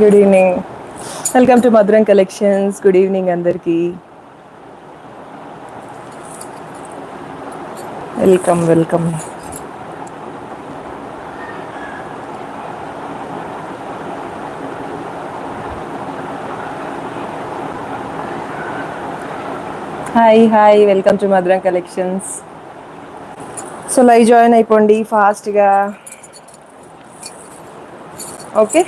Good evening welcome to Madhuram collections good evening అందరికీ. Welcome welcome hi hi welcome to Madhuram collections so live join అయిపోండి ఫాస్ట్గా okay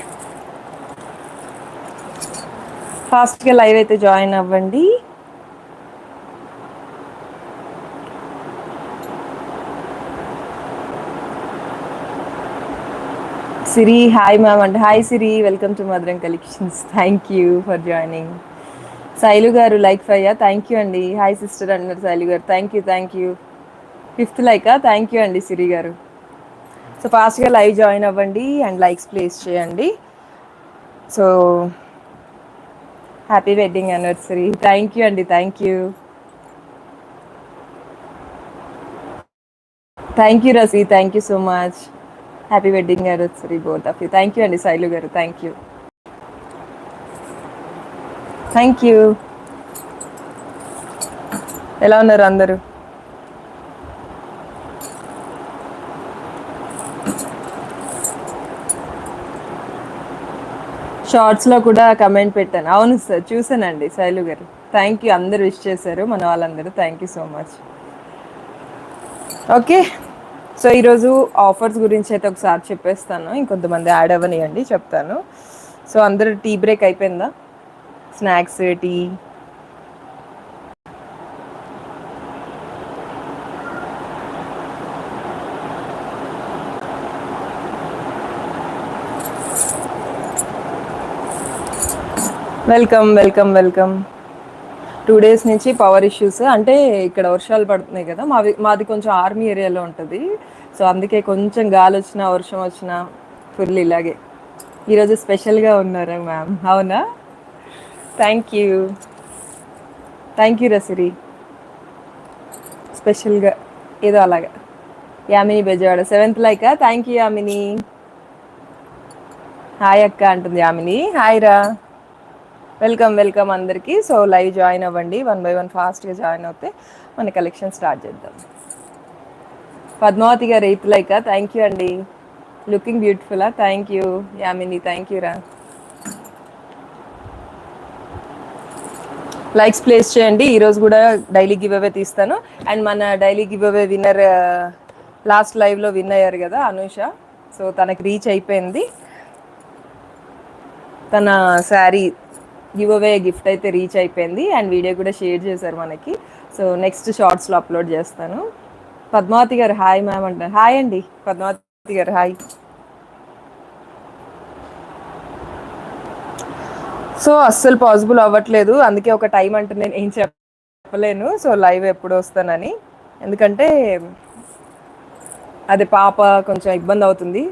ఫాస్ట్గా live అయితే join అవ్వండి. Siri hi ma'am and hi Siri welcome to Madhuram collections. Thank you for joining. Shailu garu like five thank you అండి. Hi sister అంటున్నారు Shailu garu. Thank you thank you. Fifth Lyca thank you అండి సిరి గారు. So ఫాస్ట్గా live join అవ్వండి and likes place చేయండి. So happy wedding anniversary thank you అండి thank you thank you Rasi thank you so much happy wedding anniversary both of you thank you అండి శైలు గారు thank you thank you ఎలా ఉన్నారు అందరూ షార్ట్స్లో కూడా కమెంట్ పెట్టాను. అవును సార్ చూసానండి శైలు గారు. థ్యాంక్ యూ అందరు విష్ చేశారు. మన వాళ్ళందరూ thank you so much okay so ఈరోజు ఆఫర్స్ గురించి అయితే ఒకసారి చెప్పేస్తాను. ఇంకొంతమంది యాడ్ అవ్వనియండి చెప్తాను. సో అందరు టీ బ్రేక్ అయిపోయిందా? Snacks tea welcome welcome welcome two days నుంచి పవర్ ఇష్యూస్ అంటే ఇక్కడ వర్షాలు పడుతున్నాయి కదా మాది మాది కొంచెం ఆర్మీ ఏరియాలో ఉంటుంది. సో అందుకే కొంచెం గాలి వచ్చినా వర్షం వచ్చినా ఫుల్ ఇలాగే. ఈరోజు స్పెషల్గా ఉన్నారు మ్యామ్ అవునా? Thank you thank you Rasiri స్పెషల్గా ఏదో అలాగా. Yamini Bezawada seventh like? Thank you Yamini. Hi అక్క అంటుంది యామిని. హాయ్ రా. వెల్కమ్ వెల్కమ్ అందరికీ. సో లైవ్ జాయిన్ అవ్వండి. వన్ బై వన్ ఫాస్ట్గా జాయిన్ అవుతే మన కలెక్షన్ స్టార్ట్ చేద్దాం. Padmavathi garu eighth like thank you అండి looking beautiful thank you Yamini thank you రా. లైక్స్ ప్లేస్ చేయండి. ఈరోజు కూడా డైలీ గివ్ అవే తీస్తాను. అండ్ మన daily give away winner last లైవ్లో విన్ అయ్యారు కదా అనూష. సో తనకి రీచ్ అయిపోయింది. తన శారీ గివ్ అవే గిఫ్ట్ అయితే రీచ్ అయిపోయింది అండ్ వీడియో కూడా షేర్ చేశారు మనకి. సో నెక్స్ట్ షార్ట్స్లో అప్లోడ్ చేస్తాను. పద్మావతి గారు హాయ్ మ్యామ్ అంటారు హాయ్ అండి. పద్మావతి గారు హాయ్. సో అస్సలు పాసిబుల్ అవ్వట్లేదు. అందుకే ఒక టైం అంటే నేను ఏం చెప్పలేను. సో లైవ్ ఎప్పుడు వస్తానని. ఎందుకంటే అదే పాప కొంచెం ఇబ్బంది అవుతుంది.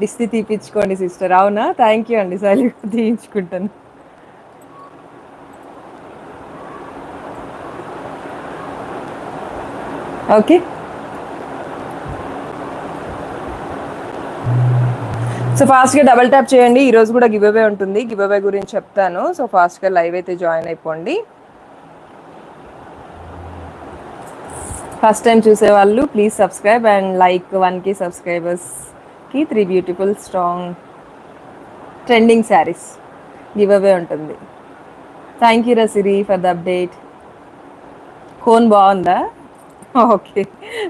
డిస్తి తీపించుకోండి సిస్టర్. అవునా? థ్యాంక్ యూ అండి. సైలీ తీయించుకుంటాను. ఓకే. సో ఫాస్ట్గా డబల్ ట్యాప్ చేయండి. ఈరోజు కూడా గివ్ అవే ఉంటుంది. గివ్ అవే గురించి చెప్తాను. సో ఫాస్ట్గా లైవ్ అయితే జాయిన్ అయిపోండి. ఫస్ట్ టైం చూసేవాళ్ళు ప్లీజ్ సబ్స్క్రైబ్ అండ్ లైక్ వన్కి సబ్స్క్రైబర్స్కి three beautiful strong trending saris. Giveaway ఉంటుంది. Thank you Rasiri for the update. Cone బాగుందా? ఓకే.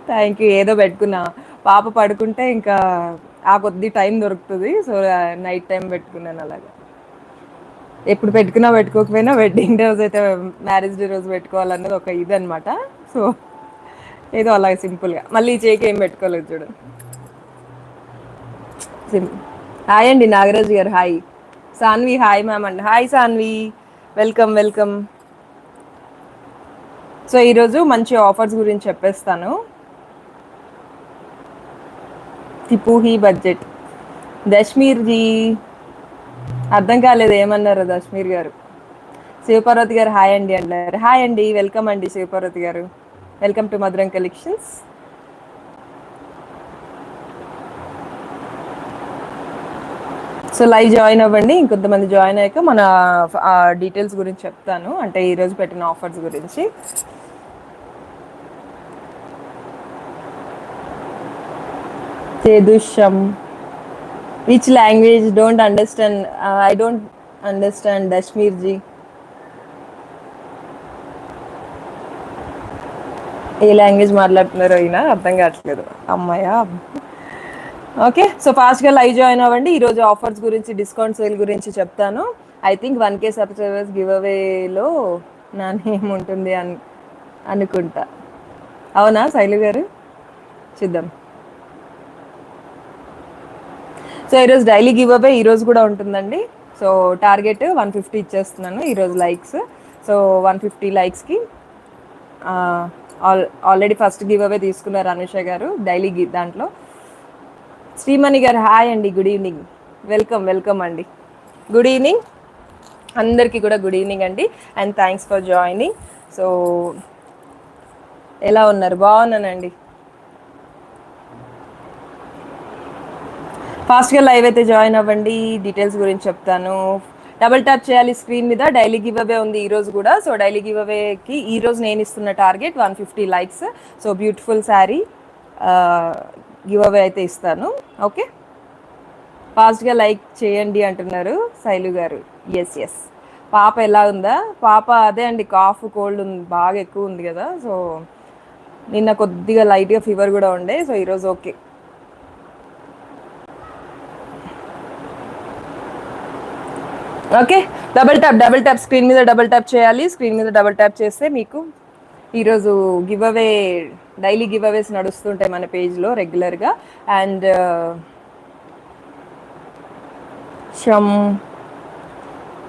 థ్యాంక్ యూ ఏదో పెట్టుకున్నా. పాప పడుకుంటే ఇంకా ఆ కొద్ది టైం దొరుకుతుంది. సో నైట్ టైం పెట్టుకున్నాను అలాగా. ఎప్పుడు పెట్టుకున్నా పెట్టుకోకపోయినా వెడ్డింగ్ డే రోజు అయితే మ్యారేజ్ డే రోజు పెట్టుకోవాలన్నది ఒక ఇది అనమాట సో ఏదో అలాగే సింపుల్గా మళ్ళీ చేకి ఏం పెట్టుకోలేదు చూడు. సింపుల్ హాయ్ అండి Nagaraj garu. Hi Sanvi hi ma'am అండి. Hi Sanvi welcome welcome so ఈరోజు మంచి ఆఫర్స్ గురించి చెప్పేస్తాను. తిపూహి బడ్జెట్. దశ్మీర్ జీ అర్థం కాలేదు ఏమన్నారు దశ్మీర్ గారు? శివపార్వతి గారు హాయ్ అండి అన్నారు హాయ్ అండి వెల్కమ్ అండి Sivaparvathi garu. Welcome to Madhuram collections. So live join అవ్వండి ఇంకొంతమంది జాయిన్ అయ్యాక మన డీటెయిల్స్ గురించి చెప్తాను. అంటే ఈరోజు పెట్టిన ఆఫర్స్ గురించి. చేదుషం which language don't understand I don't understand దశ్మీర్ ji ఏ లాంగ్వేజ్ మాట్లాడుతున్నారో అయినా అర్థం కావట్లేదు. అమ్మాయా ఓకే సో ఫాస్ట్గా లైవ్ జాయిన్ అవ్వండి. ఈరోజు ఆఫర్స్ గురించి డిస్కౌంట్ సేల్ గురించి చెప్తాను. I think one K subscribers give అవేలో నా నేమ్ ఉంటుంది అని అనుకుంటా. అవునా శైలు గారు? చూద్దాం. సో ఈరోజు డైలీ గివ్ అవే ఈరోజు కూడా ఉంటుందండి. సో టార్గెట్ వన్ ఫిఫ్టీ ఇచ్చేస్తున్నాను ఈరోజు లైక్స్. సో వన్ ఫిఫ్టీ లైక్స్కి all already first giveaway తీసుకున్నారు అనుష గారు డైలీ గి దాంట్లో. శ్రీమణి గారు హాయ్ అండి గుడ్ ఈవినింగ్. వెల్కమ్ వెల్కమ్ అండి. Good evening. అందరికీ కూడా గుడ్ ఈవినింగ్ అండి. And thanks for joining. So ఎలా ఉన్నారు? బాగున్నానండి. ఫాస్ట్గా లైవ్ అయితే జాయిన్ అవ్వండి డీటెయిల్స్ గురించి చెప్తాను. డబుల్ ట్యాప్ చేయాలి స్క్రీన్ మీద డైలీ గివ్ అవే ఉంది ఈ రోజు కూడా. సో డైలీ గివ్ అవేకి ఈ రోజు నేను ఇస్తున్న target one fifty likes. So beautiful sari giveaway అయితే ఇస్తాను. ఓకే? ఫాస్ట్గా లైక్ చేయండి అంటున్నారు శైలు గారు. ఎస్ ఎస్ పాప ఎలా ఉందా? పాప అదే అండి కాఫ్ కోల్డ్ ఉంది బాగా ఎక్కువ ఉంది కదా. సో నిన్న కొద్దిగా లైట్గా ఫీవర్ కూడా ఉండే. సో ఈరోజు okay. Okay? Double tap double tap screen మీద డబల్ ట్యాప్ చేయాలి. స్క్రీన్ మీద డబల్ ట్యాప్ చేస్తే మీకు ఈరోజు give away daily giveaways నడుస్తుంటాయి మన పేజ్లో రెగ్యులర్గా అండ్ షమ్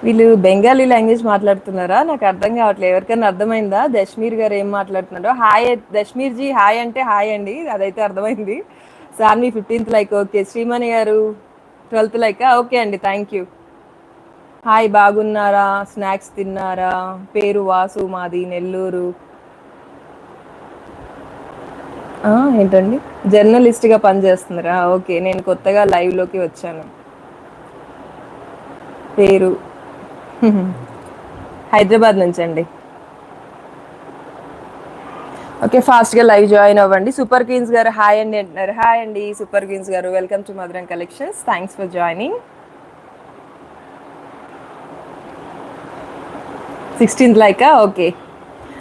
వీళ్ళు బెంగాలీ లాంగ్వేజ్ మాట్లాడుతున్నారా? నాకు అర్థం కావట్లేదు. ఎవరికైనా అర్థమైందా? దశ్మీర్ గారు ఏం మాట్లాడుతున్నారో? హాయ్ దశ్మీర్ జీ హాయ్ అంటే హాయ్ అండి. అదైతే అర్థమైంది. సార్ మీ ఫిఫ్టీన్త్ లైక్ ఓకే శ్రీమణి గారు ట్వెల్త్ లైక్ ఓకే అండి. థ్యాంక్ యూ హాయ్ బాగున్నారా? స్నాక్స్ తిన్నారా? పేరు వాసు మాది నెల్లూరు. ఏంటండి? జర్నలిస్ట్గా పనిచేస్తున్నారా? ఓకే నేను కొత్తగా లైవ్లోకి వచ్చాను. పేరు? హైదరాబాద్ నుంచి అండి ఓకే ఫాస్ట్గా లైవ్ జాయిన్ అవ్వండి. సూపర్ క్వీన్స్ గారు హాయ్ అండి అంటున్నారు. హాయ్ అండి సూపర్ క్వీన్స్ గారు. Welcome to Madhuram collections. Thanks for joining. Sixteenth Lyca? Okay.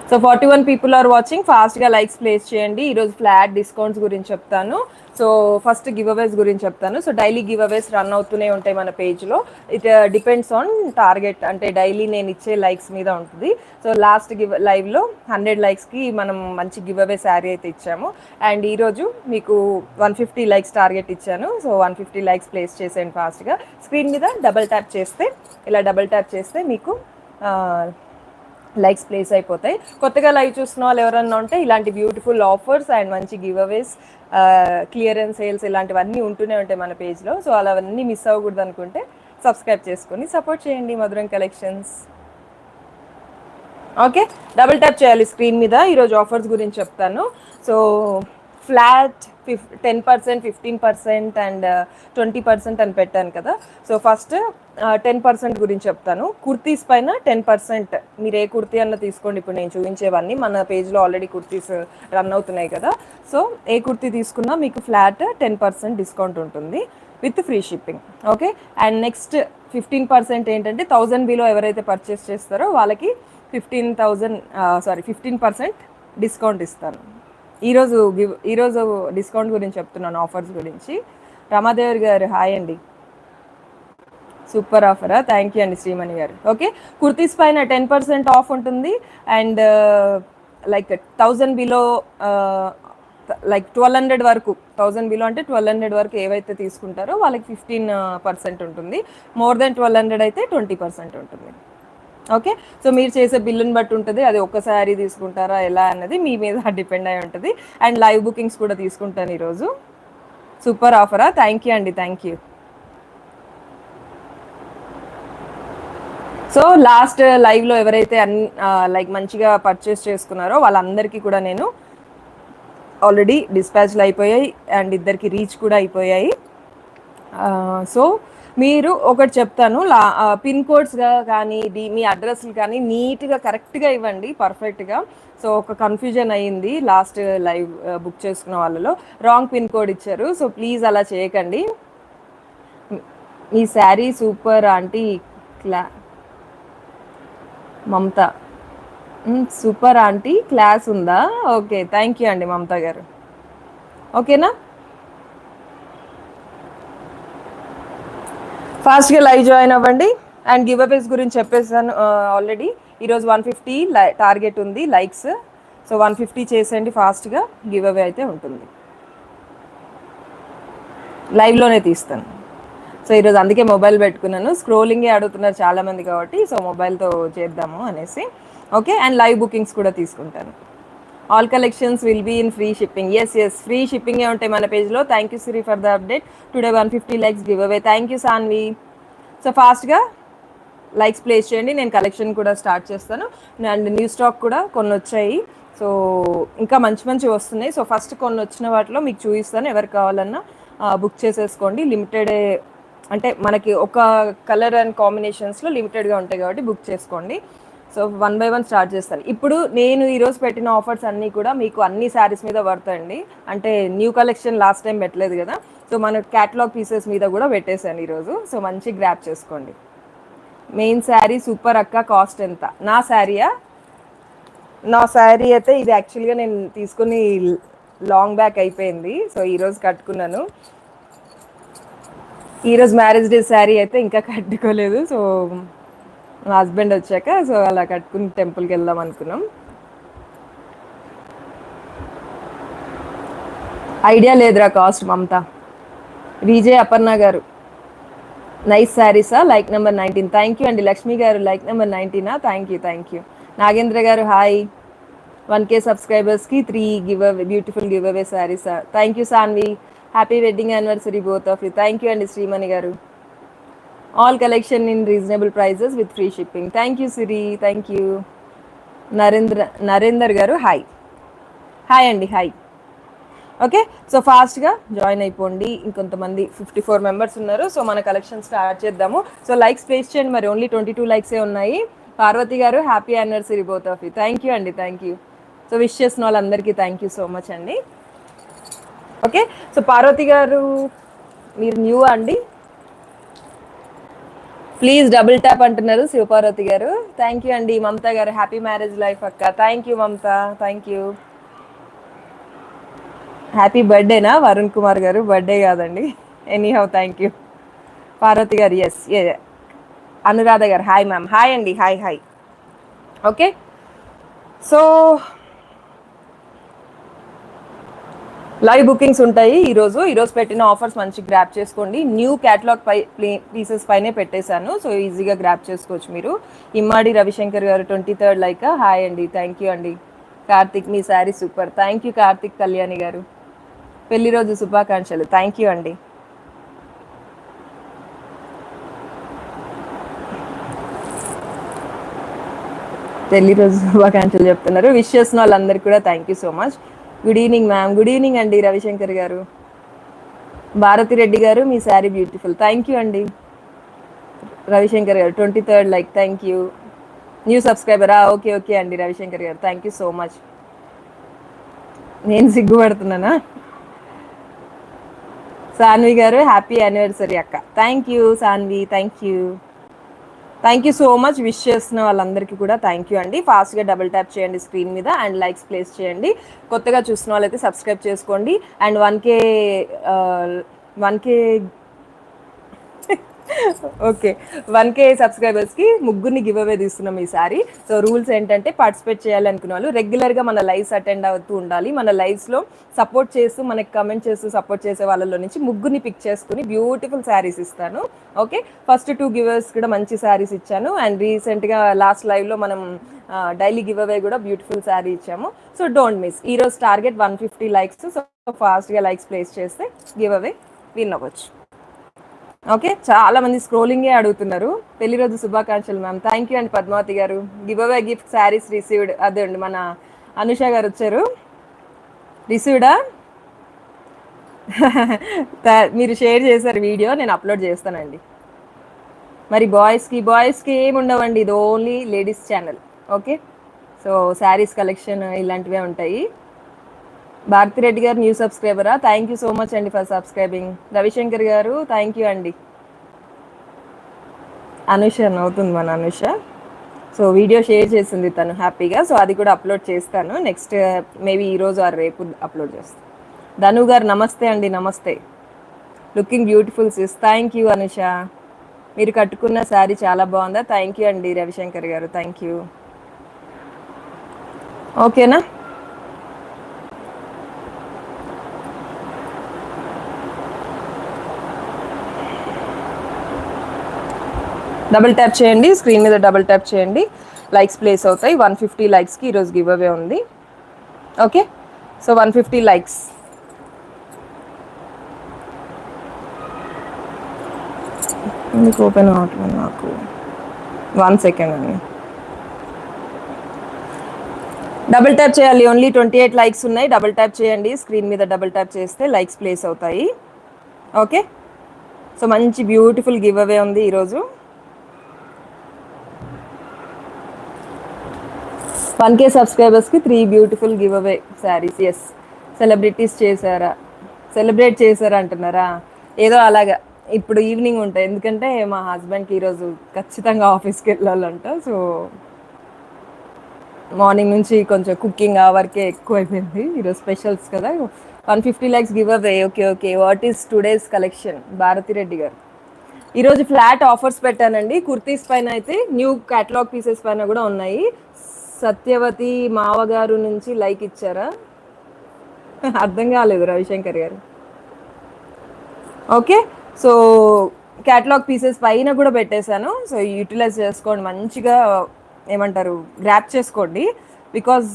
So forty one people are watching ఫాస్ట్గా లైక్స్ ప్లేస్ చేయండి. ఈరోజు ఫ్లాట్ డిస్కౌంట్స్ గురించి చెప్తాను. సో ఫస్ట్ గివ్ అవేస్ గురించి చెప్తాను. So daily giveaways run అవుతూనే ఉంటాయి మన పేజ్లో ఇట్ డిపెండ్స్ ఆన్ టార్గెట్ అంటే డైలీ నేను ఇచ్చే లైక్స్ మీద ఉంటుంది. సో లాస్ట్ గివ్ లైవ్లో హండ్రెడ్ లైక్స్కి మనం మంచి గివ్ అవే శారీ అయితే ఇచ్చాము. అండ్ ఈరోజు మీకు వన్ ఫిఫ్టీ లైక్స్ టార్గెట్ ఇచ్చాను. So one fifty likes place చేసేయండి ఫాస్ట్గా స్క్రీన్ మీద డబల్ ట్యాప్ చేస్తే ఇలా డబల్ ట్యాప్ చేస్తే మీకు uh, లైక్స్ ప్లేస్ అయిపోతాయి. కొత్తగా లైవ్ చూస్తున్న వాళ్ళు ఎవరన్నా ఉంటే ఇలాంటి బ్యూటిఫుల్ ఆఫర్స్ అండ్ మంచి గివ్ అవేస్ క్లియరెన్స్ సేల్స్ ఇలాంటివన్నీ ఉంటూనే ఉంటాయి మన పేజ్లో. సో అలా అవన్నీ మిస్ అవ్వకూడదు అనుకుంటే సబ్స్క్రైబ్ చేసుకొని సపోర్ట్ చేయండి Madhuram collections. Okay? Double tap చేయాలి స్క్రీన్ మీద. ఈరోజు ఆఫర్స్ గురించి చెప్తాను. So flat fif ten percent fifteen percent and twenty percent అని పెట్టాను కదా. సో ఫస్ట్ టెన్ పర్సెంట్ గురించి చెప్తాను. కుర్తీస్ పైన టెన్ పర్సెంట్ మీరు ఏ కుర్తీ అన్న తీసుకోండి. ఇప్పుడు నేను చూపించేవన్నీ మన పేజ్లో ఆల్రెడీ కుర్తీస్ రన్ అవుతున్నాయి కదా. సో ఏ కుర్తీ తీసుకున్నా మీకు ఫ్లాట్ టెన్ పర్సెంట్ డిస్కౌంట్ ఉంటుంది with free shipping okay and next fifteen percent ఏంటంటే థౌజండ్ బిలో ఎవరైతే పర్చేస్ చేస్తారో వాళ్ళకి fifteen thousand sorry fifteen percent discount ఇస్తాను. ఈరోజు గివ్ ఈరోజు డిస్కౌంట్ గురించి చెప్తున్నాను ఆఫర్స్ గురించి. రమాదేవర్ గారు హాయ్ అండి. సూపర్ ఆఫరా. థ్యాంక్ యూ అండి శ్రీమణి గారు. ఓకే కుర్తీస్ పైన టెన్ పర్సెంట్ ఆఫ్ ఉంటుంది. And like thousand below like twelve hundred వరకు థౌజండ్ బిలో అంటే ట్వెల్వ్ హండ్రెడ్ వరకు ఏవైతే తీసుకుంటారో వాళ్ళకి ఫిఫ్టీన్ పర్సెంట్ uh, ఉంటుంది. మోర్ దెన్ ట్వెల్వ్ హండ్రెడ్ అయితే ట్వంటీ పర్సెంట్ ఉంటుంది. ఓకే సో మీరు చేసే బిల్లుని బట్టి ఉంటుంది. అది ఒక్కసారి తీసుకుంటారా ఎలా అన్నది మీ మీద డిపెండ్ అయి ఉంటుంది. అండ్ లైవ్ బుకింగ్స్ కూడా తీసుకుంటాను ఈరోజు. సూపర్ ఆఫరా. థ్యాంక్ యూ అండి. థ్యాంక్ యూ సో లాస్ట్ లైవ్లో ఎవరైతే అన్ లైక్ మంచిగా పర్చేస్ చేసుకున్నారో వాళ్ళందరికీ కూడా నేను ఆల్రెడీ డిస్పాచ్లు అయిపోయాయి అండ్ ఇద్దరికి రీచ్ కూడా అయిపోయాయి. సో మీరు ఒకటి చెప్తాను లా పిన్ కోడ్స్గా కానీ ది మీ అడ్రస్లు కానీ నీట్గా కరెక్ట్గా ఇవ్వండి పర్ఫెక్ట్గా సో ఒక కన్ఫ్యూజన్ అయ్యింది లాస్ట్ లైవ్ బుక్ చేసుకున్న వాళ్ళలో. రాంగ్ పిన్ కోడ్ ఇచ్చారు సో ప్లీజ్ అలా చేయకండి. మీ శారీ సూపర్ ఆంటీ క్లా మమత. సూపర్ ఆంటీ క్లాస్ ఉందా? ఓకే థ్యాంక్ యూ అండి మమత గారు. ఓకేనా? ఫాస్ట్గా లైవ్ జాయిన్ అవ్వండి. అండ్ గివ్ అవేస్ గురించి చెప్పేసాను ఆల్రెడీ. ఈరోజు వన్ ఫిఫ్టీ టార్గెట్ ఉంది లైక్స్. సో వన్ ఫిఫ్టీ చేసేయండి ఫాస్ట్గా గివ్ అవే అయితే ఉంటుంది. లైవ్లోనే తీస్తాను. సో ఈరోజు అందుకే మొబైల్ పెట్టుకున్నాను. స్క్రోలింగే అడుగుతున్నారు చాలామంది కాబట్టి సో మొబైల్తో చేద్దాము అనేసి. ఓకే అండ్ లైవ్ బుకింగ్స్ కూడా తీసుకుంటాను. All collections will be in free shipping yes yes free షిప్పింగే ఉంటాయి మన పేజ్లో. Thank you Siri for the update today one fifty likes giveaway thank you Saanvi so ఫాస్ట్గా లైక్స్ ప్లేస్ చేయండి. నేను collection కూడా స్టార్ట్ చేస్తాను. అండ్ న్యూ స్టాక్ కూడా కొన్ని వచ్చాయి సో ఇంకా మంచి మంచి వస్తున్నాయి. సో ఫస్ట్ కొన్ని వచ్చిన వాటిలో మీకు చూపిస్తాను. ఎవరు కావాలన్నా బుక్ చేసేసుకోండి. లిమిటెడ్ అంటే మనకి ఒక కలర్ అండ్ కాంబినేషన్స్లో లిమిటెడ్గా ఉంటాయి కాబట్టి బుక్ చేసుకోండి. So one by one start చేస్తాను. ఇప్పుడు నేను ఈరోజు పెట్టిన ఆఫర్స్ అన్నీ కూడా మీకు అన్ని శారీస్ మీద పడతాయండి. అంటే న్యూ కలెక్షన్ లాస్ట్ టైం పెట్టలేదు కదా. సో మన క్యాటలాగ్ పీసెస్ మీద కూడా పెట్టేశాను ఈరోజు. సో మంచి గ్రాప్ చేసుకోండి. మెయిన్ శారీ సూపర్ అక్క కాస్ట్ ఎంత? నా శారీయా? నా శారీ అయితే ఇది యాక్చువల్గా నేను తీసుకుని లాంగ్ బ్యాక్ అయిపోయింది. సో ఈరోజు కట్టుకున్నాను. ఈరోజు మ్యారేజ్ డే శారీ అయితే ఇంకా కట్టుకోలేదు. సో మా హస్బెండ్ వచ్చాక సో అలా కట్టుకుని టెంపుల్కి వెళ్దాం అనుకున్నాం. ఐడియా లేదురా కాస్ట్ మమత. విజయ్ అపర్ణ గారు. Nice శారీసా like number nineteen thank you అండి. లక్ష్మి గారు like number నైన్టీనా thank you thank you Nagendra గారు హాయ్ వన్ కే సబ్స్క్రైబర్స్కి three give away beautiful give away శారీసా thank you Saanvi happy wedding anniversary both of you thank you అండి శ్రీమణి గారు all collection in reasonable prices with free shipping thank you Siri thank you Narendra Narender గారు hi hi అండి hi okay so ఫాస్ట్గా join అయిపోండి. ఇంకొంతమంది fifty four members ఉన్నారు. So మన collection start చేద్దాము. సో లైక్స్ ప్లేస్ చేయండి. మరి ఓన్లీ ట్వంటీ టూ లైక్సే ఉన్నాయి. పార్వతి గారు happy anniversary both of you thank you అండి థ్యాంక్ యూ సో విష్ చేసిన వాళ్ళందరికీ థ్యాంక్ యూ సో మచ్ అండి ఓకే? సో పార్వతి గారు మీరు న్యూ అండి? ప్లీజ్ డబుల్ ట్యాప్ అంటున్నారు శివపార్వతి గారు. థ్యాంక్ యూ అండి మమత గారు. హ్యాపీ మ్యారేజ్ లైఫ్ అక్క. Thank you Mamata. Thank you happy బర్త్డేనా Varun Kumar గారు. బర్త్డే కాదండి. Any how thank you Parvati గారు ఎస్ అనురాధ గారు హాయ్ మ్యామ్ హాయ్ అండి hi hi okay so live bookings ఉంటాయి ఈరోజు ఈరోజు పెట్టిన ఆఫర్స్ మంచి గ్రాప్ చేసుకోండి. న్యూ క్యాటలాగ్ పై పీసెస్ పైనే పెట్టేశాను. సో ఈజీగా గ్రాప్ చేసుకోవచ్చు మీరు. ఇమ్మాడి రవిశంకర్ గారు ట్వంటీ థర్డ్ లైక్. హాయ్ అండి. థ్యాంక్ యూ అండి. కార్తిక్ మీ sari super thank you Karthik Kalyani గారు. పెళ్ళి రోజు శుభాకాంక్షలు. థ్యాంక్ యూ అండి. పెళ్ళి రోజు శుభాకాంక్షలు చెప్తున్నారు. విష్ చేసిన వాళ్ళందరికీ కూడా thank you so much good evening ma'am good evening అండి రవిశంకర్ గారు. భారతి రెడ్డి గారు మీ శారీ బ్యూటిఫుల్ థ్యాంక్ యూ అండి రవిశంకర్ గారు. Twenty third like thank you new సబ్స్క్రైబరా okay okay అండి రవిశంకర్ గారు. థ్యాంక్ యూ సో మచ్ నేను సిగ్గుపడుతున్నానా? సాన్వి గారు హ్యాపీ యానివర్సరీ అక్క. Thank you Saanvi thank you thank you so much wish చేస్తున్న వాళ్ళందరికీ కూడా థ్యాంక్ యూ అండి. ఫాస్ట్గా డబుల్ ట్యాప్ చేయండి స్క్రీన్ మీద అండ్ లైక్స్ ప్లేస్ చేయండి. కొత్తగా చూసిన వాళ్ళైతే సబ్స్క్రైబ్ చేసుకోండి. And one K one K okay one K సబ్స్క్రైబర్స్కి ముగ్గురిని గివ్ అవే తీస్తున్నాం ఈసారి సో రూల్స్ ఏంటంటే పార్టిసిపేట్ చేయాలి వాళ్ళు రెగ్యులర్గా మన లైవ్స్ అటెండ్ అవుతూ ఉండాలి. మన లైవ్స్లో సపోర్ట్ చేస్తూ మనకి కమెంట్ చేస్తూ సపోర్ట్ చేసే వాళ్ళలో నుంచి ముగ్గురిని పిక్ చేసుకుని బ్యూటిఫుల్ శారీస్ ఇస్తాను. ఓకే ఫస్ట్ టూ గివర్స్ కూడా మంచి శారీస్ ఇచ్చాను. అండ్ రీసెంట్గా లాస్ట్ లైవ్లో మనం డైలీ గివ్ అవే కూడా బ్యూటిఫుల్ శారీ ఇచ్చాము. సో డోంట్ మిస్ ఈరోజు target one fifty likes so ఫాస్ట్గా లైక్స్ ప్లేస్ చేస్తే గివ్ అవే విన్ అవ్వచ్చు. ఓకే చాలా మంది స్క్రోలింగే అడుగుతున్నారు. పెళ్ళి రోజు శుభాకాంక్షలు మ్యామ్. థ్యాంక్ యూ అండి పద్మావతి గారు. Give away gift saris received అదే అండి మన అనుష గారు వచ్చారు. రిసీవ్డా మీరు షేర్ చేశారు వీడియో నేను అప్లోడ్ చేస్తానండి. మరి బాయ్స్కి బాయ్స్కి ఏమి ఉండవండి ఇది only ladies channel okay? So saris collection ఇలాంటివే ఉంటాయి. భారతిరెడ్డి గారు న్యూ సబ్స్క్రైబరా? థ్యాంక్ యూ సో మచ్ అండి ఫర్ సబ్స్క్రైబింగ్ రవిశంకర్ గారు థ్యాంక్ యూ అండి. అనుష అవుతుంది మన అనుష. సో వీడియో షేర్ చేసింది తను హ్యాపీగా. సో అది కూడా అప్లోడ్ చేస్తాను. నెక్స్ట్ మేబీ ఈరోజు ఆర్ రేపు అప్లోడ్ చేస్తాను ధను గారు నమస్తే అండి నమస్తే. Looking beautiful sis thank you Anusha. మీరు కట్టుకున్న శారీ చాలా బాగుందా? థ్యాంక్ యూ అండి రవిశంకర్ గారు. థ్యాంక్ యూ ఓకేనా డబుల్ ట్యాప్ చేయండి స్క్రీన్ మీద డబుల్ ట్యాప్ చేయండి. లైక్స్ ప్లేస్ అవుతాయి. వన్ ఫిఫ్టీ లైక్స్కి ఈరోజు గివ్ అవే ఉంది. Okay so one fifty likes ఎందుకు ఓపెన్ అవ్వట్లేదు నాకు? వన్ సెకండ్ అండి. డబుల్ ట్యాప్ చేయాలి. ఓన్లీ ట్వంటీ ఎయిట్ లైక్స్ ఉన్నాయి. డబుల్ ట్యాప్ చేయండి. స్క్రీన్ మీద డబుల్ ట్యాప్ చేస్తే లైక్స్ ప్లేస్ అవుతాయి. ఓకే సో మంచి బ్యూటిఫుల్ గివ్ అవే ఉంది ఈరోజు. వన్ కే సబ్స్క్రైబర్స్కి three beautiful give away saris. Yes celebrities చేశారా? సెలబ్రేట్ చేశారా అంటున్నారా? ఏదో అలాగా. ఇప్పుడు ఈవినింగ్ ఉంటాయి. ఎందుకంటే మా హస్బెండ్కి ఈరోజు ఖచ్చితంగా ఆఫీస్కి వెళ్ళాలంట. సో మార్నింగ్ నుంచి కొంచెం కుకింగ్ ఆ వరకే ఎక్కువైపోయింది. ఈరోజు స్పెషల్స్ కదా. One fifty likes giveaway okay okay what is today's collection Bharati Reddy గారు. ఈరోజు ఫ్లాట్ ఆఫర్స్ పెట్టానండి. కుర్తీస్ పైన అయితే న్యూ క్యాటలాగ్ పీసెస్ పైన కూడా ఉన్నాయి. సత్యవతి మావగారు నుంచి లైక్ ఇచ్చారా? అర్థం కాలేదు రవిశంకర్ గారు. ఓకే సో క్యాటలాగ్ పీసెస్ పైన కూడా పెట్టేశాను. సో యూటిలైజ్ చేసుకోండి మంచిగా ఏమంటారు గ్రాప్ చేసుకోండి. బికాజ్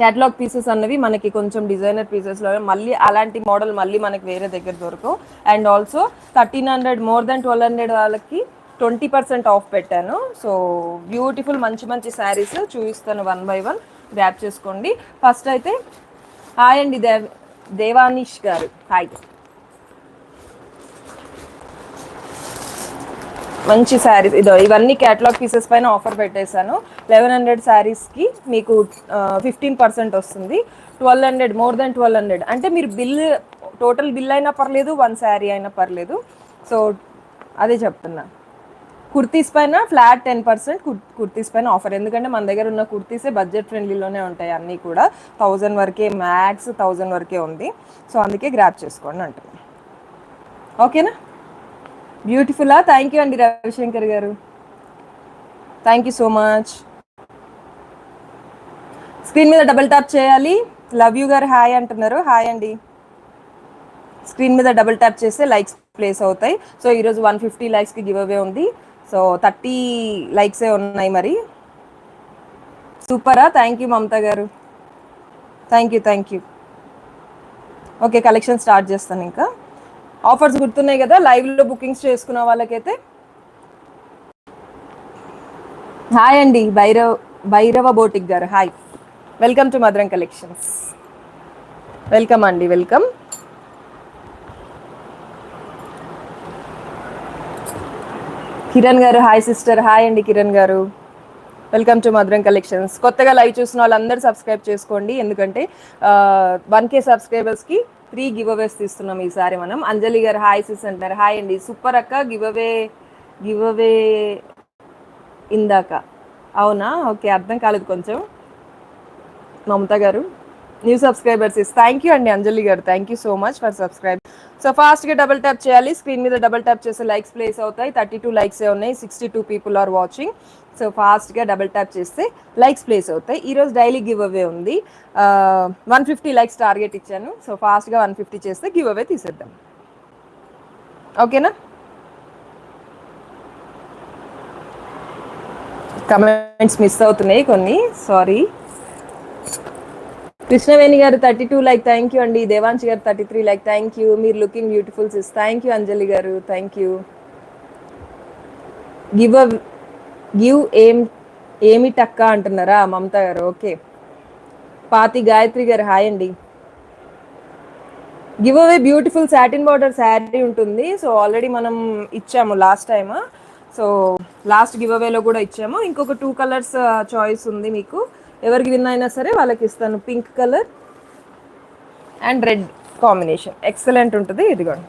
క్యాటలాగ్ పీసెస్ అన్నవి మనకి కొంచెం డిజైనర్ పీసెస్లో మళ్ళీ అలాంటి మోడల్ మళ్ళీ మనకి వేరే దగ్గర దొరకవు. And also thirteen hundred more than twelve hundred వాళ్ళకి ట్వంటీ పర్సెంట్ ఆఫ్ పెట్టాను. సో బ్యూటిఫుల్ మంచి మంచి శారీస్ చూపిస్తాను వన్ బై వన్. గ్రాప్ చేసుకోండి. ఫస్ట్ అయితే హాయ్ అండి దేవ్ దేవానిష్ గారు. హాయ్ మంచి శారీస్ ఇదో ఇవన్నీ క్యాటలాగ్ పీసెస్ పైన ఆఫర్ పెట్టేశాను. లెవెన్ హండ్రెడ్ శారీస్కి మీకు ఫిఫ్టీన్ పర్సెంట్ వస్తుంది. Twelve hundred more than twelve hundred అంటే మీరు బిల్ టోటల్ బిల్ అయినా పర్లేదు వన్ శారీ అయినా పర్లేదు. సో అదే చెప్తున్నా. కుర్తీస్ పైన ఫ్లాట్ టెన్ పర్సెంట్ కుర్తీస్ పైన ఆఫర్. ఎందుకంటే మన దగ్గర ఉన్న కుర్తీసే బడ్జెట్ ఫ్రెండ్లీలోనే ఉంటాయి అన్నీ కూడా. థౌజండ్ వరకే మ్యాక్స్ థౌజండ్ వరకే ఉంది. సో అందుకే గ్రాప్ చేసుకోండి అంటుంది ఓకేనా? బ్యూటిఫుల్లా థ్యాంక్ యూ అండి రవిశంకర్ గారు. Thank you so much screen మీద డబుల్ ట్యాప్ చేయాలి. లవ్ యూ గారు హాయ్ అంటున్నారు. హాయ్ అండి. స్క్రీన్ మీద డబుల్ ట్యాప్ చేస్తే లైక్స్ ప్లేస్ అవుతాయి. సో ఈరోజు వన్ ఫిఫ్టీ లైక్స్కి గివ్ అవే ఉంది. సో థర్టీ లైక్సే ఉన్నాయి మరి. సూపరా. థ్యాంక్ యూ మమతా గారు. Thank you thank you. Okay collection start చేస్తాను ఇంకా. ఆఫర్స్ గుర్తున్నాయి కదా లైవ్లో బుకింగ్స్ చేసుకున్న వాళ్ళకైతే. హాయ్ అండి భైరవ్ భైరవ బోటిక్ గారు. Hi. Welcome to Madhuram collections. Welcome అండి వెల్కమ్. కిరణ్ గారు హాయ్ సిస్టర్ హాయ్ అండి కిరణ్ గారు. వెల్కమ్ టు మధురం కలెక్షన్స్ కొత్తగా లైవ్ చూసిన వాళ్ళందరూ సబ్స్క్రైబ్ చేసుకోండి. ఎందుకంటే వన్ కే సబ్స్క్రైబర్స్కి త్రీ గివ్ అవేస్ తీస్తున్నాం ఈసారి మనం. అంజలి గారు హాయ్ సిస్ అంటున్నారు. హాయ్ అండి. సూపర్ అక్క గివ్ అవే గివ్ అవే ఇందాక. అవునా? ఓకే అర్థం కాలేదు కొంచెం. మమత గారు. New subscribers is thank you అండి అంజలి గారు. Thank you so much for subscribe so ఫాస్ట్గా డబుల్ ట్యాప్ చేయాలి. స్క్రీన్ మీద డబుల్ ట్యాప్ చేస్తే లైక్స్ ప్లేస్ అవుతాయి. థర్టీ టూ లైక్స్ ఉన్నాయి. Sixty two people are watching so ఫాస్ట్గా డబుల్ ట్యాప్ చేస్తే లైక్స్ ప్లేస్ అవుతాయి. ఈరోజు డైలీ గివ్ అవే ఉంది. వన్ ఫిఫ్టీ లైక్స్ టార్గెట్ ఇచ్చాను. సో ఫాస్ట్గా వన్ ఫిఫ్టీ చేస్తే గివ్ అవే తీసేద్దాం. ఓకేనా? కమెంట్స్ మిస్ అవుతున్నాయి కొన్ని. సారీ కృష్ణవేణి గారు thirty two like thank you అండి. దేవాంశి గారు thirty three like thank you మీరు looking beautiful sis thank you Anjali గారు. థ్యాంక్ యూ గివ్ అ గివ్ ఏం ఏమి టక్క అంటున్నారా మమత గారు? ఓకే పాతి గాయత్రి గారు హాయ్ అండి. Giveaway beautiful satin border sari ఉంటుంది. సో ఆల్రెడీ మనం ఇచ్చాము last time so last give అవేలో కూడా ఇచ్చాము. ఇంకొక టూ కలర్స్ చాయిస్ ఉంది మీకు. ఎవరికి విన్ అయినా సరే వాళ్ళకి ఇస్తాను. Pink colour and red combination excellent ఉంటుంది. ఇదిగోండి.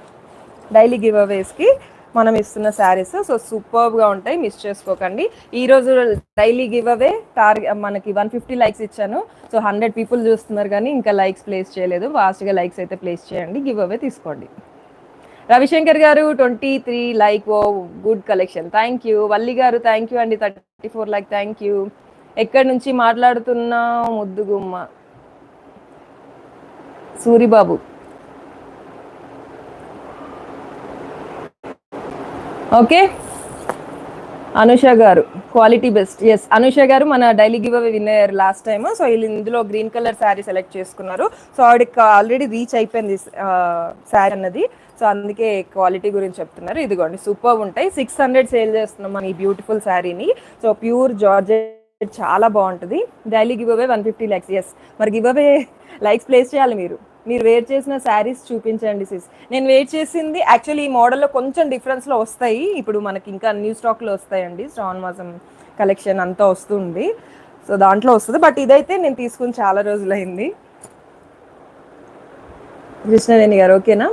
డైలీ గివ్ అవేస్కి మనం ఇస్తున్న శారీస్ సో సూపర్గా ఉంటాయి. మిస్ చేసుకోకండి. ఈరోజు డైలీ గివ్ అవే టార్గెట్ మనకి వన్ ఫిఫ్టీ లైక్స్ ఇచ్చాను. సో హండ్రెడ్ పీపుల్ చూస్తున్నారు కానీ ఇంకా లైక్స్ ప్లేస్ చేయలేదు. ఫాస్ట్గా లైక్స్ అయితే ప్లేస్ చేయండి. గివ్ అవే తీసుకోండి. రవిశంకర్ గారు twenty three like oh good collection thank you Valli గారు థ్యాంక్ యూ అండి. Thirty four like thank you ఎక్కడి నుంచి మాట్లాడుతున్నా ముద్దుగుమ్మ? సూరిబాబు. ఓకే. అనుష గారు క్వాలిటీ బెస్ట్. ఎస్ అనుష గారు మన daily give away winner last time. So వీళ్ళు ఇందులో గ్రీన్ కలర్ శారీ సెలెక్ట్ చేసుకున్నారు. సో ఆవిడకి ఆల్రెడీ రీచ్ అయిపోయింది శారీ అన్నది. సో అందుకే క్వాలిటీ గురించి చెప్తున్నారు. ఇదిగోండి సూపర్ ఉంటాయి. సిక్స్ హండ్రెడ్ సేల్ చేస్తున్నాం మన ఈ బ్యూటిఫుల్ శారీని. సో ప్యూర్ జార్జెట్ చాలా బాగుంటుంది. Daily give away one fifty likes yes మరి గివ్ అవే లైక్స్ ప్లేస్ చేయాలి మీరు. మీరు వేర్ చేసిన శారీస్ చూపించండి సిస్ నేను వేర్ చేసింది యాక్చువల్లీ ఈ మోడల్లో కొంచెం డిఫరెన్స్లో వస్తాయి. ఇప్పుడు మనకి ఇంకా న్యూ స్టాక్లో వస్తాయండి. శ్రావణ మాసం కలెక్షన్ అంతా వస్తుంది. సో దాంట్లో వస్తుంది. బట్ ఇదైతే నేను తీసుకుని చాలా రోజులైంది. కృష్ణవేణి గారు ఓకేనా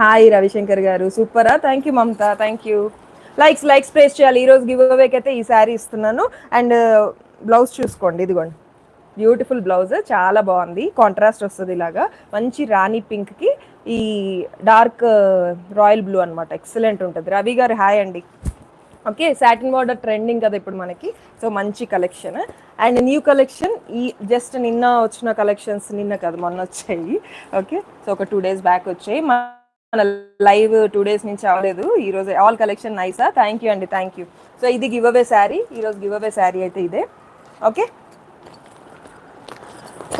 హాయ్ రవిశంకర్ గారు. సూపరా thank you Mamata. Thank you likes likes place చేయాలి. ఈరోజు గివ్ అవేకి అయితే ఈ శారీ ఇస్తున్నాను. అండ్ బ్లౌజ్ చూసుకోండి ఇదిగోండి. బ్యూటిఫుల్ బ్లౌజ్ చాలా బాగుంది. కాంట్రాస్ట్ వస్తుంది ఇలాగా. మంచి రాణి పింక్కి ఈ డార్క్ రాయల్ బ్లూ అనమాట ఎక్సలెంట్ ఉంటుంది. రవి గారు హాయ్ అండి. ఓకే సాటిన్ బార్డర్ ట్రెండింగ్ కదా ఇప్పుడు మనకి. సో మంచి కలెక్షన్ అండ్ న్యూ కలెక్షన్ ఈ జస్ట్ నిన్న వచ్చిన కలెక్షన్స్ నిన్న కదా మొన్న వచ్చాయి. ఓకే సో ఒక టూ డేస్ బ్యాక్ వచ్చాయి. మన లైవ్ టూ డేస్ నుంచి అవ్వలేదు. ఈరోజు ఆల్ కలెక్షన్ నైసా థ్యాంక్ యూ అండి థ్యాంక్ యూ సో ఇది గివ్ అవే శారీ ఈరోజు గివ్ అవే శారీ అయితే ఇదే. Okay?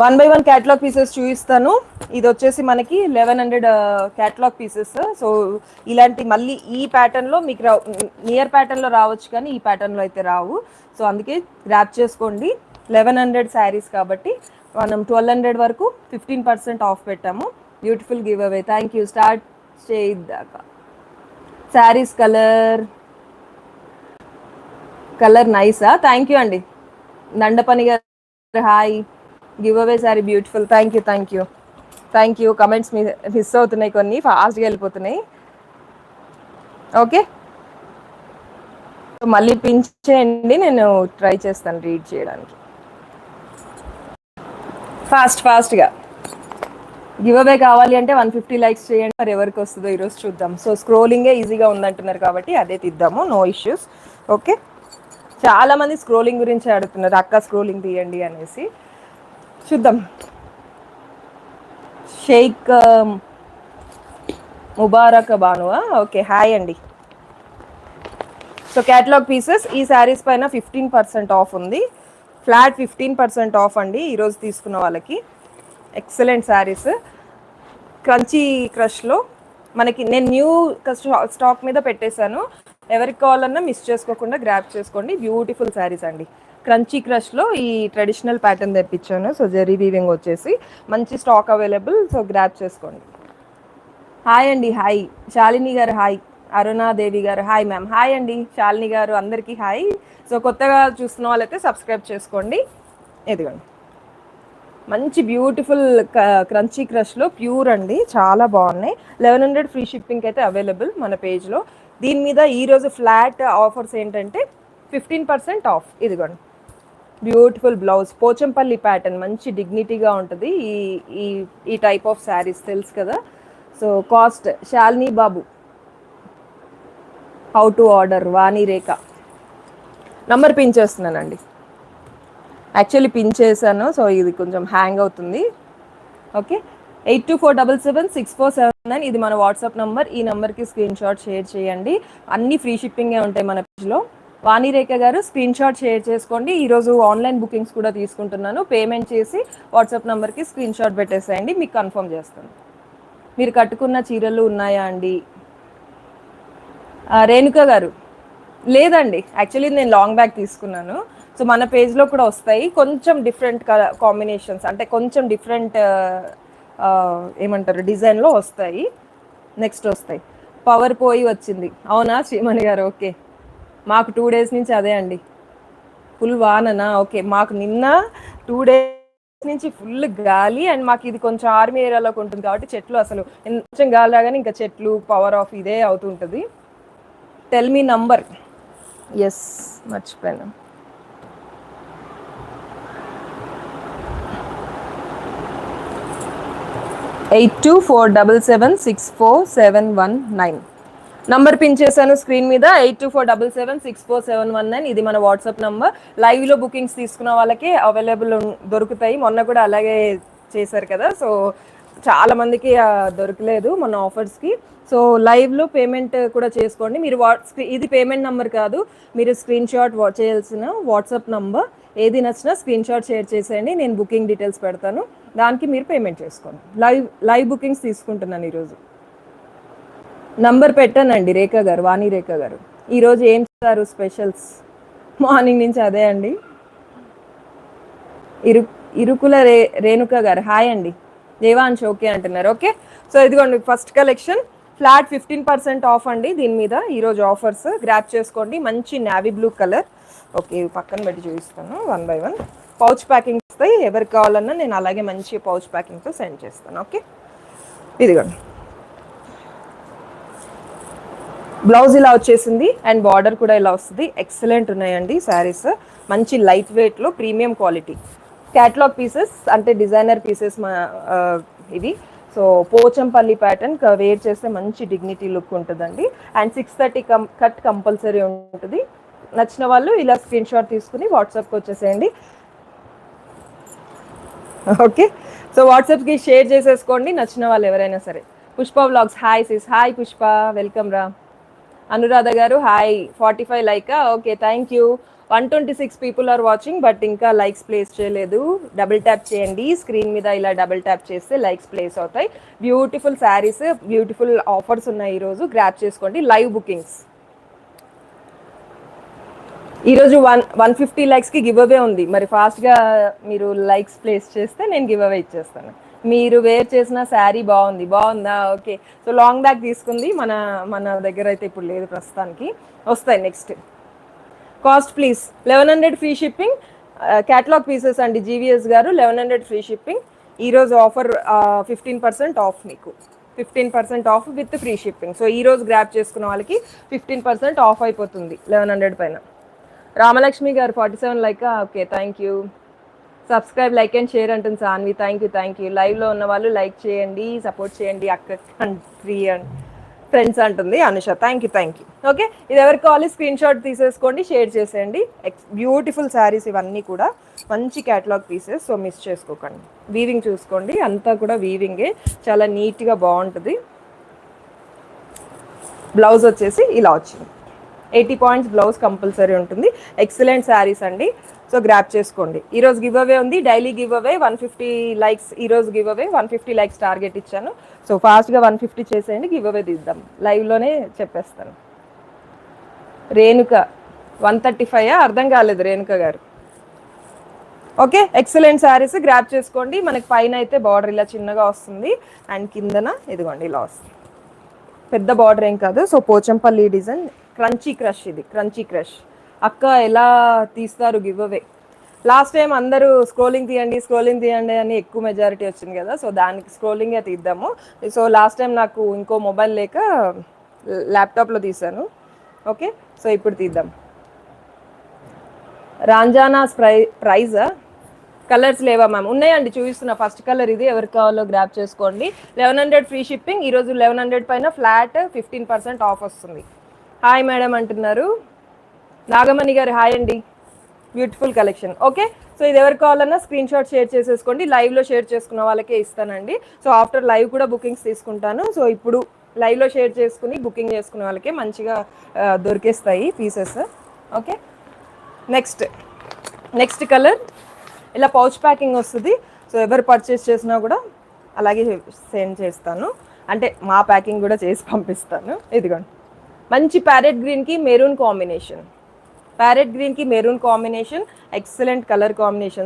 One by one catalogue pieces చూపిస్తాను. ఇది వచ్చేసి మనకి eleven hundred catalogue pieces so ఇలాంటి మళ్ళీ ఈ ప్యాటర్న్లో మీకు రా నియర్ ప్యాటర్న్లో రావచ్చు కానీ ఈ ప్యాటర్న్లో అయితే రావు. సో అందుకే గ్రాప్ చేసుకోండి. లెవెన్ హండ్రెడ్ శారీస్ కాబట్టి మనం ట్వెల్వ్ హండ్రెడ్ వరకు ఫిఫ్టీన్ పర్సెంట్ ఆఫ్ పెట్టాము. Beautiful give away thank you start చేద్దాకా saris colour colour నైసా థ్యాంక్ యూ అండి. దండపని గారు hi. Give away sari beautiful thank you thank you thank you comments miss అవుతున్నాయి కొన్ని ఫాస్ట్గా వెళ్ళిపోతున్నాయి. ఓకే మళ్ళీ పించేయండి నేను ట్రై చేస్తాను రీడ్ చేయడానికి. ఫాస్ట్ ఫాస్ట్గా గివ్ అవే కావాలి అంటే వన్ ఫిఫ్టీ లైక్స్ చేయండి మరి ఎవరికి వస్తుందో ఈరోజు చూద్దాం. సో స్క్రోలింగే ఈజీగా ఉందంటున్నారు కాబట్టి అదే తీద్దాము నో ఇష్యూస్ ఓకే చాలా మంది స్క్రోలింగ్ గురించి అడుగుతున్నారు. అక్క స్క్రోలింగ్ తీయండి అనేసి. చూద్దాం. షేక్ ముబారక్ బానువా ఓకే హాయ్ అండి. సో క్యాటలాగ్ పీసెస్ ఈ శారీస్ పైన ఫిఫ్టీన్ పర్సెంట్ ఆఫ్ ఉంది. ఫ్లాట్ ఫిఫ్టీన్ పర్సెంట్ ఆఫ్ అండి ఈరోజు తీసుకున్న వాళ్ళకి. ఎక్సలెంట్ శారీస్ క్రంచీ క్రష్లో మనకి నేను న్యూ స్టాక్ మీద పెట్టేశాను. ఎవరికి కావాలన్నా మిస్ చేసుకోకుండా గ్రాప్ చేసుకోండి. బ్యూటిఫుల్ శారీస్ అండి. క్రంచీ క్రష్లో ఈ ట్రెడిషనల్ ప్యాటర్న్ తెప్పించాను. సో జెరీ వీవింగ్ వచ్చేసి మంచి స్టాక్ అవైలబుల్ సో గ్రాప్ చేసుకోండి. హాయ్ అండి హాయ్ శాలిని గారు హాయ్ అరుణాదేవి గారు హాయ్ మ్యామ్ హాయ్ అండి శాలిని గారు అందరికీ హాయ్ సో కొత్తగా చూస్తున్న వాళ్ళైతే సబ్స్క్రైబ్ చేసుకోండి. ఎదిగండి మంచి బ్యూటిఫుల్ క్రంచీ క్రష్లో ప్యూర్ అండి. చాలా బాగున్నాయి. లెవెన్ హండ్రెడ్ ఫ్రీ షిప్పింగ్ అయితే అవైలబుల్ మన పేజ్లో దీని మీద ఈరోజు ఫ్లాట్ ఆఫర్స్ ఏంటంటే ఫిఫ్టీన్ పర్సెంట్ ఆఫ్. ఇదిగోండి. బ్యూటిఫుల్ బ్లౌజ్ పోచంపల్లి ప్యాటర్న్ మంచి డిగ్నిటీగా ఉంటుంది. ఈ ఈ ఈ టైప్ ఆఫ్ శారీస్ తెలుసు కదా? So cost Shalini Babu how to order Vani Rekha number pin చేస్తున్నానండి యాక్చువల్లీ పిన్ చేశాను సో ఇది కొంచెం హ్యాంగ్ అవుతుంది. Okay eight two four double seven six four seven nine ఇది మన వాట్సాప్ నెంబర్. ఈ నెంబర్కి స్క్రీన్ షాట్ షేర్ చేయండి. అన్ని ఫ్రీ షిప్పింగే ఉంటాయి మన పేజ్లో. వాణిరేఖ గారు స్క్రీన్ షాట్ షేర్ చేసుకోండి. ఈరోజు ఆన్లైన్ బుకింగ్స్ కూడా తీసుకుంటున్నాను. పేమెంట్ చేసి వాట్సాప్ నెంబర్కి స్క్రీన్ షాట్ పెట్టేసేయండి. మీకు కన్ఫర్మ్ చేస్తాను. మీరు కట్టుకున్న చీరలు ఉన్నాయా అండి? రేణుక గారు. లేదండి. యాక్చువల్లీ నేను లాంగ్ బ్యాగ్ తీసుకున్నాను. సో మన పేజ్లో కూడా వస్తాయి. కొంచెం డిఫరెంట్ కాంబినేషన్స్. అంటే కొంచెం డిఫరెంట్ ఏమంటారు డిజైన్లో వస్తాయి. నెక్స్ట్ వస్తాయి. పవర్ పోయి వచ్చింది. అవునా శ్రీమణి గారు? ఓకే. మాకు టూ డేస్ నుంచి అదే అండి. ఫుల్ వాననా? ఓకే. మాకు నిన్న టూ డేస్ నుంచి ఫుల్ గాలి అండ్ మాకు ఇది కొంచెం ఆర్మీ ఏరియాలోకి ఉంటుంది కాబట్టి చెట్లు అసలు కొంచెం గాలి రాగానే ఇంకా చెట్లు పవర్ ఆఫ్ ఇదే అవుతుంటుంది. Tell me number. ఎస్ మర్చిపోయాను. Eight two four double seven six four seven one nine. Number pin చేశాను స్క్రీన్ మీద eight two four double seven six four seven one nine. ఇది మన వాట్సాప్ నంబర్ లైవ్లో bookings తీసుకున్న వాళ్ళకి అవైలబుల్ దొరుకుతాయి. మొన్న కూడా అలాగే చేశారు కదా. సో చాలా మందికి దొరకలేదు మన ఆఫర్స్కి సో లైవ్లో పేమెంట్ కూడా చేసుకోండి. మీరు వాట్స్ ఇది పేమెంట్ నంబర్ కాదు. మీరు స్క్రీన్ షాట్ వా చేయాల్సిన వాట్సాప్ నంబర్ ఏది నచ్చినా స్క్రీన్ షాట్ షేర్ చేసేయండి నేను బుకింగ్ డీటెయిల్స్ పెడతాను. దానికి మీరు పేమెంట్ చేసుకోండి. లైవ్ లైవ్ బుకింగ్స్ తీసుకుంటున్నాను ఈరోజు. నంబర్ పెట్టానండి రేఖ గారు వాణి రేఖ గారు. ఈరోజు ఏం చేస్తారు స్పెషల్స్ మార్నింగ్ నుంచి అదే అండి. ఇరు ఇరుకుల రే రేణుక గారు హాయ్ అండి. దేవాంశ్ ఓకే అంటున్నారు. ఓకే? సో ఇదిగోండి first collection flat fifteen percent off అండి. దీని మీద ఈరోజు ఆఫర్స్ గ్రాప్ చేసుకోండి. మంచి నావీ బ్లూ కలర్ ఓకే ఇవి పక్కన పెట్టి చూపిస్తాను. One by one. Pouch packing వస్తాయి. ఎవరికి కావాలన్నా నేను అలాగే మంచి పౌచ్ ప్యాకింగ్తో సెండ్ చేస్తాను. ఓకే? ఇదిగోండి. బ్లౌజ్ ఇలా వచ్చేసింది. అండ్ బార్డర్ కూడా ఇలా వస్తుంది. ఎక్సలెంట్ ఉన్నాయండి శారీస్ మంచి లైట్ వెయిట్లో ప్రీమియం క్వాలిటీ క్యాట్లాగ్ పీసెస్ అంటే డిజైనర్ పీసెస్ మా ఇది ఇవి. సో పోచంపల్లి ప్యాటర్న్ వేర్ చేస్తే మంచి డిగ్నిటీ లుక్ ఉంటుందండి. And six thirty cum cut compulsory ఉంటుంది. నచ్చిన వాళ్ళు ఇలా స్క్రీన్ షాట్ తీసుకుని వాట్సాప్కి వచ్చేసేయండి. ఓకే? సో వాట్సాప్కి షేర్ చేసేసుకోండి నచ్చిన వాళ్ళు ఎవరైనా సరే. Pushpa vlogs hi sis hi Pushpa welcome రా. అనురాధ గారు hi. Forty five like okay thank you. One twenty six people are watching but ఇంకా లైక్స్ ప్లేస్ చేయలేదు. డబుల్ ట్యాప్ చేయండి స్క్రీన్ మీద ఇలా డబుల్ ట్యాప్ చేస్తే లైక్స్ ప్లేస్ అవుతాయి. బ్యూటిఫుల్ శారీస్ బ్యూటిఫుల్ ఆఫర్స్ ఉన్నాయి ఈరోజు గ్రాప్ చేసుకోండి. Live bookings. ఈరోజు వన్ వన్ ఫిఫ్టీ లైక్స్కి గివ్ అవే ఉంది. మరి ఫాస్ట్గా మీరు లైక్స్ ప్లేస్ చేస్తే నేను గివ్ అవే ఇచ్చేస్తాను. మీరు వేర్ చేసిన శారీ బాగుంది. బాగుందా? ఓకే సో లాంగ్ బ్యాగ్ తీసుకుంది. మన మన దగ్గర అయితే ఇప్పుడు లేదు ప్రస్తుతానికి. వస్తాయి next cost please eleven hundred free shipping catalogue pieces అండి జీవీఎస్ గారు లెవెన్ హండ్రెడ్ ఫ్రీ షిప్పింగ్ ఈరోజు ఆఫర్ ఫిఫ్టీన్ పర్సెంట్ ఆఫ్ మీకు. Fifteen percent off with free shipping so ఈ రోజు గ్రాప్ uh, చేసుకున్న వాళ్ళకి ఫిఫ్టీన్ పర్సెంట్ ఆఫ్ అయిపోతుంది లెవెన్ హండ్రెడ్ పైన. రామలక్ష్మి గారు forty seven like okay thank you subscribe like and share అంటుంది Saanvi. Thank you thank you లైవ్లో ఉన్న వాళ్ళు లైక్ చేయండి సపోర్ట్ చేయండి. అక్క కంట్రీ అండ్ ఫ్రెండ్స్ అంటుంది Anusha. Thank you thank you okay ఇది ఎవరికి కావాలి స్క్రీన్ షాట్ తీసేసుకోండి షేర్ చేసేయండి. ఎక్స్ బ్యూటిఫుల్ శారీస్ ఇవన్నీ కూడా మంచి క్యాటలాగ్ పీసెస్ సో మిస్ చేసుకోకండి. వీవింగ్ చూసుకోండి అంతా కూడా వీవింగే చాలా నీట్గా బాగుంటుంది. బ్లౌజ్ వచ్చేసి ఇలా వచ్చింది. ఎయిటీ పాయింట్స్ బ్లౌజ్ కంపల్సరీ ఉంటుంది. ఎక్సలెంట్ శారీస్ అండి. సో గ్రాప్ చేసుకోండి. ఈరోజు గివ్ అవే ఉంది. Daily give away one fifty likes ఈరోజు give away one fifty likes target ఇచ్చాను సో ఫాస్ట్గా వన్ ఫిఫ్టీ చేసేయండి. గివ్ అవే తీద్దాం లైవ్లోనే చెప్పేస్తాను. రేణుక వన్ థర్టీ ఫైవ్ అర్థం కాలేదు రేణుక గారు. ఓకే ఎక్సలెంట్ శారీస్ గ్రాప్ చేసుకోండి. మనకి పైన అయితే బార్డర్ ఇలా చిన్నగా వస్తుంది. అండ్ కిందన ఇదిగోండి ఇలా వస్తుంది. పెద్ద బార్డర్ ఏం కాదు. So Pochampally design crunchy crush ఇది క్రంచీ క్రష్. అక్క ఎలా తీస్తారు గివ్ అవే? లాస్ట్ టైం అందరూ స్క్రోలింగ్ తీయండి స్క్రోలింగ్ తీయండి అని ఎక్కువ మెజారిటీ వచ్చింది కదా సో దానికి స్క్రోలింగే తీద్దాము. సో లాస్ట్ టైం నాకు ఇంకో మొబైల్ లేక ల్యాప్టాప్లో తీసాను ఓకే సో ఇప్పుడు తీద్దాం. రాంజానా స్ప్రై ప్రైజ్? కలర్స్ లేవా మ్యామ్? ఉన్నాయండి చూపిస్తున్నా. ఫస్ట్ కలర్ ఇది ఎవరికి కావాలో గ్రాప్ చేసుకోండి. లెవెన్ హండ్రెడ్ ఫ్రీ షిప్పింగ్ ఈరోజు లెవెన్ హండ్రెడ్ పైన ఫ్లాట్ ఫిఫ్టీన్ పర్సెంట్ ఆఫ్ వస్తుంది. హాయ్ మేడం అంటున్నారు. నాగమణి గారు హాయ్ అండి. బ్యూటిఫుల్ కలెక్షన్ ఓకే సో ఇది ఎవరు కావాలన్నా స్క్రీన్ షాట్ షేర్ చేసేసుకోండి. లైవ్లో షేర్ చేసుకున్న వాళ్ళకే ఇస్తానండి. సో ఆఫ్టర్ లైవ్ కూడా బుకింగ్స్ తీసుకుంటాను. సో ఇప్పుడు లైవ్లో షేర్ చేసుకుని బుకింగ్ చేసుకునే వాళ్ళకే మంచిగా దొరికేస్తాయి pieces okay next next colour ఇలా పౌచ్ ప్యాకింగ్ వస్తుంది. సో ఎవరు పర్చేస్ చేసినా కూడా అలాగే సెండ్ చేస్తాను. అంటే మా ప్యాకింగ్ కూడా చేసి పంపిస్తాను. ఇదిగోండి. మంచి ప్యారెట్ గ్రీన్కి మెరూన్ కాంబినేషన్. ప్యారెట్ గ్రీన్కి maroon combination excellent colour combination.